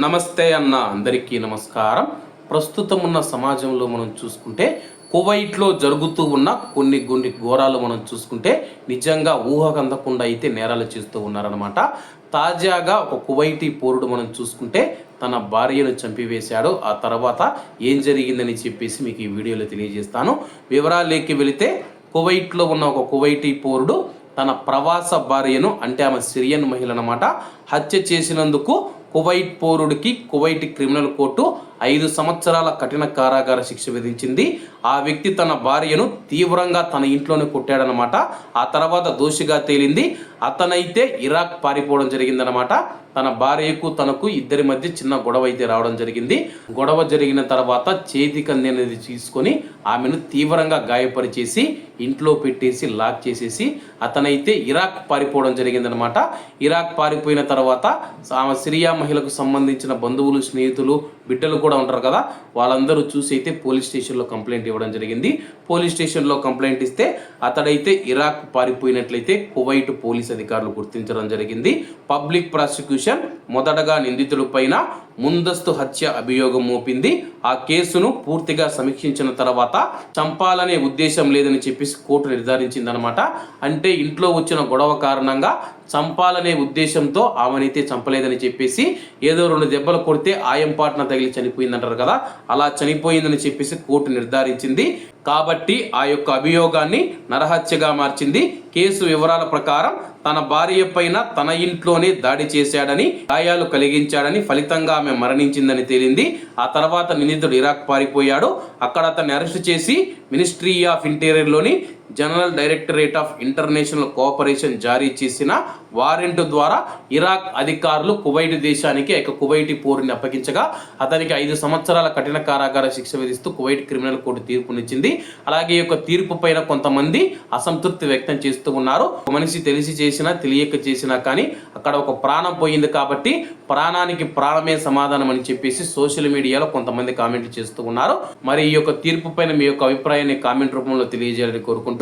నమస్తే అన్న అందరికీ నమస్కారం. ప్రస్తుతం ఉన్న సమాజంలో మనం చూసుకుంటే కువైట్లో జరుగుతూ ఉన్న కొన్ని కొన్ని ఘోరాలు మనం చూసుకుంటే నిజంగా ఊహకందకుండా అయితే నేరాలు చేస్తూ ఉన్నారనమాట తాజాగా ఒక కువైటీ పౌరుడు మనం చూసుకుంటే తన భార్యను చంపివేశాడు. ఆ తర్వాత ఏం జరిగిందని చెప్పేసి మీకు ఈ వీడియోలో తెలియజేస్తాను. వివరాలేకి వెళితే కువైట్లో ఉన్న ఒక కువైటీ పౌరుడు తన ప్రవాస భార్యను అంటే ఆమె సిరియన్ మహిళ అన్నమాట హత్య చేసినందుకు కువైట్ పౌరుడికి కువైట్ క్రిమినల్ కోర్టు ఐదు సంవత్సరాల కఠిన కారాగార శిక్ష విధించింది. ఆ వ్యక్తి తన భార్యను తీవ్రంగా తన ఇంట్లోనే కొట్టాడనమాట ఆ తర్వాత దోషిగా తేలింది. అతనైతే ఇరాక్ పారిపోవడం జరిగిందనమాట తన భార్యకు తనకు ఇద్దరి మధ్య చిన్న గొడవ అయితే రావడం జరిగింది. గొడవ జరిగిన తర్వాత చేతి కంది అనేది తీసుకొని ఆమెను తీవ్రంగా గాయపరిచేసి ఇంట్లో పెట్టేసి లాక్ చేసేసి అతనైతే ఇరాక్ పారిపోవడం జరిగిందనమాట ఇరాక్ పారిపోయిన తర్వాత ఆమె సిరియా మహిళకు సంబంధించిన బంధువులు స్నేహితులు బిడ్డలు కూడా ఉంటారు కదా వాళ్ళందరూ చూసి అయితే పోలీస్ స్టేషన్లో కంప్లైంట్ ఇవ్వడం జరిగింది. పోలీస్ స్టేషన్లో కంప్లైంట్ ఇస్తే అతడైతే ఇరాక్ పారిపోయినట్లయితే కువైట్ పోలీస్ అధికారులు గుర్తించడం జరిగింది. పబ్లిక్ ప్రాసిక్యూషన్ చూసాం మొదటగా నిందితులపైన ముందస్తు హత్య అభియోగం మోపింది. ఆ కేసును పూర్తిగా సమీక్షించిన తర్వాత చంపాలనే ఉద్దేశం లేదని చెప్పేసి కోర్టు నిర్ధారించిందనమాట అంటే ఇంట్లో వచ్చిన గొడవ కారణంగా చంపాలనే ఉద్దేశంతో ఆమెనైతే చంపలేదని చెప్పేసి ఏదో రెండు దెబ్బలు కొడితే ఆయం పాటన తగిలి చనిపోయిందంటారు కదా అలా చనిపోయిందని చెప్పేసి కోర్టు నిర్ధారించింది. కాబట్టి ఆ యొక్క అభియోగాన్ని నరహత్యగా మార్చింది. కేసు వివరాల ప్రకారం తన భార్య పైన తన ఇంట్లోనే దాడి చేశాడని గాయాలు కలిగించాడని ఫలితంగా ఆమె మరణించిందని తేలింది. ఆ తర్వాత నిందితుడు ఇరాక్ పారిపోయాడు. అక్కడ అతన్ని అరెస్ట్ చేసి ministry of ఇంటీరియర్లోని general directorate of international cooperation జారీ చేసిన వారెంట్ ద్వారా ఇరాక్ అధికారులు కువైట్ దేశానికి ఒక కువైటి పోరుని అప్పగించగా అతనికి ఐదు సంవత్సరాల కఠిన కారాగార శిక్ష విధిస్తూ కువైట్ క్రిమినల్ కోర్టు తీర్పునిచ్చింది. అలాగే ఈ యొక్క తీర్పు పైన కొంతమంది అసంతృప్తి వ్యక్తం చేస్తూ ఉన్నారు. మనిషి తెలిసి చేసినా తెలియక చేసినా కానీ అక్కడ ఒక ప్రాణం పోయింది కాబట్టి ప్రాణానికి ప్రాణమే సమాధానం అని చెప్పేసి సోషల్ మీడియాలో కొంతమంది కామెంట్లు చేస్తూ ఉన్నారు. మరి ఈ యొక్క తీర్పు పైన మీ యొక్క అభిప్రాయాన్ని కామెంట్ రూపంలో తెలియజేయాలని కోరుకుంటూ